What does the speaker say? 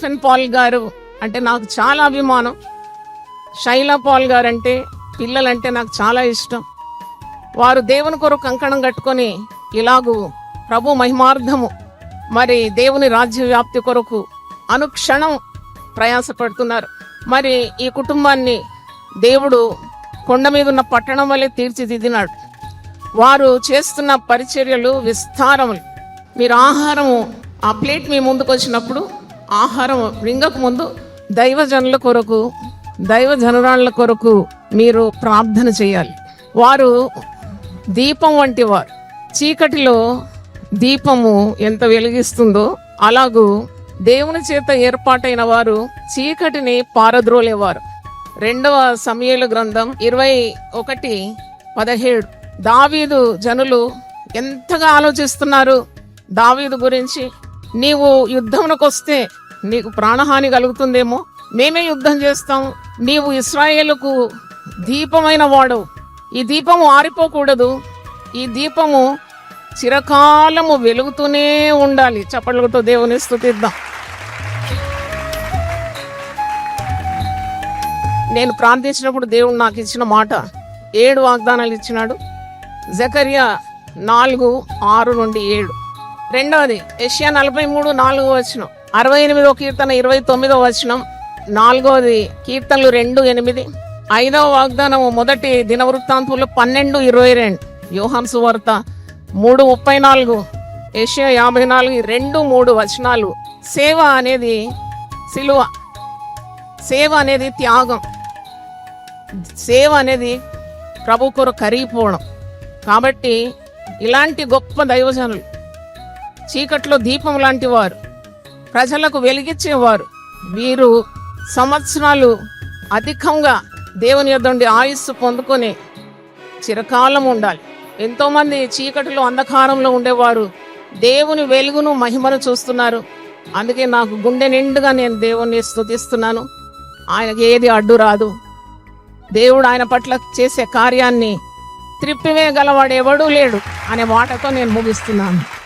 Stephen Paul గారు అంటే నాకు చాలా అభిమానం. శైలా పాల్ గారు అంటే పిల్లలంటే నాకు చాలా ఇష్టం. వారు దేవుని కొరకు కంకణం కట్టుకొని ఇలాగూ ప్రభు మహిమార్థము మరి దేవుని రాజ్య వ్యాప్తి కొరకు అనుక్షణం ప్రయాసపడుతున్నారు. మరి ఈ కుటుంబాన్ని దేవుడు కొండ మీద ఉన్న పట్టణం వల్లే తీర్చిదిద్దినాడు. వారు చేస్తున్న పరిచర్యలు విస్తారములు. మీరు ఆహారము ఆ ప్లేట్ మీ ముందుకు వచ్చినప్పుడు ఆహారం రింగకు ముందు దైవజనుల కొరకు దైవజనురాళ్ళ కొరకు మీరు ప్రార్థన చేయాలి. వారు దీపం వంటి వారు చీకటిలో దీపము ఎంత వెలిగిస్తుందో అలాగూ దేవుని చేత ఏర్పాటైన వారు చీకటిని పారద్రోలేవారు. రెండవ సమయలు గ్రంథం ఇరవై ఒకటి పదిహేడు. దావీదు జనులు ఎంతగా ఆలోచిస్తున్నారు? దావీదు గురించి నీవు యుద్ధమునకు వస్తే నీకు ప్రాణహాని కలుగుతుందేమో? మేమే యుద్ధం చేస్తాం. నీవు ఇస్రాయేలుకు దీపమైన వాడు. ఈ దీపము ఆరిపోకూడదు. ఈ దీపము చిరకాలము వెలుగుతూనే ఉండాలి. చప్పట్లతో దేవుని స్థుతిద్దాం నేను ప్రార్థించినప్పుడు దేవుడు నాకు ఇచ్చిన మాట. ఏడు వాగ్దానాలు ఇచ్చినాడు. జకరియా నాలుగు ఆరు నుండి ఏడు. రెండవది ఏషియా నలభై మూడు నాలుగు వచ్చినాం అరవై ఎనిమిదో కీర్తన ఇరవై తొమ్మిదో వచనం నాలుగవది కీర్తనలు రెండు ఎనిమిది. ఐదవ వాగ్దానము మొదటి దినవృత్తాంతంలో పన్నెండు ఇరవై రెండు. యోహాన్ సువార్త మూడు ముప్పై నాలుగు. ఏషియా యాభై నాలుగు రెండు మూడు వచనాలు. సేవ అనేది సిలువ. సేవ అనేది త్యాగం. సేవ అనేది ప్రభు కొర కరిగిపోవడం. కాబట్టి ఇలాంటి గొప్ప దైవజనులు చీకట్లో దీపం లాంటి వారు ప్రజలకు వెలిగించేవారు. వీరు సంవత్సరాలు అధికంగా దేవుని యొద్ద ఆయుస్సు పొందుకొని చిరకాలం ఉండాలి. ఎంతోమంది చీకటిలో అంధకారంలో ఉండేవారు. దేవుని వెలుగును మహిమను చూస్తున్నారు. అందుకే నాకు గుండె నిండుగా నేను దేవుణ్ణి స్తుతిస్తున్నాను. ఆయనకి ఏది అడ్డు రాదు. దేవుడు ఆయన పట్ల చేసే కార్యాన్ని త్రిప్పివేయగలవాడు ఎవడూ లేడు అనే మాటతో నేను ముగిస్తున్నాను.